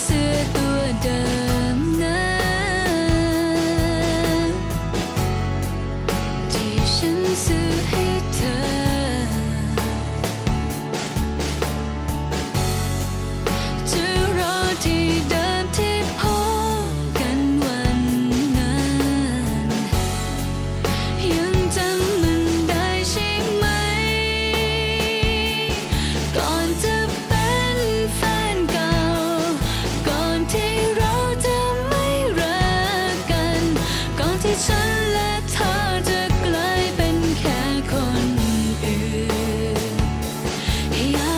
sự Yeah.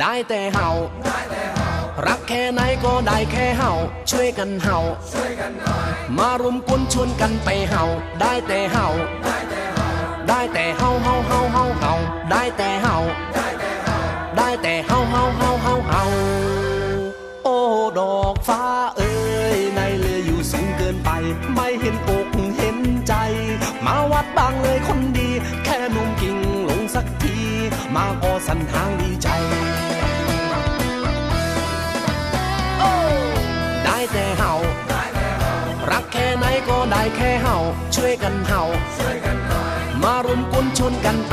ได้แต่เห่า รักแค่ไหนก็ได้แค่เห่า ช่วยกันเห่า มารุมกุนชวนกันไปเห่า ได้แต่เห่า ได้แต่เห่าเห่าเห่าเห่าเห่าได้แต่เห่า นดี แค่นุ่มกิ่งลงสักที มาก็สันทางดีใจได้แต่เห่ารักแค่ไหนก็ได้แค่เห่าช่วยกันเห่ามารุมกุนชนกันไป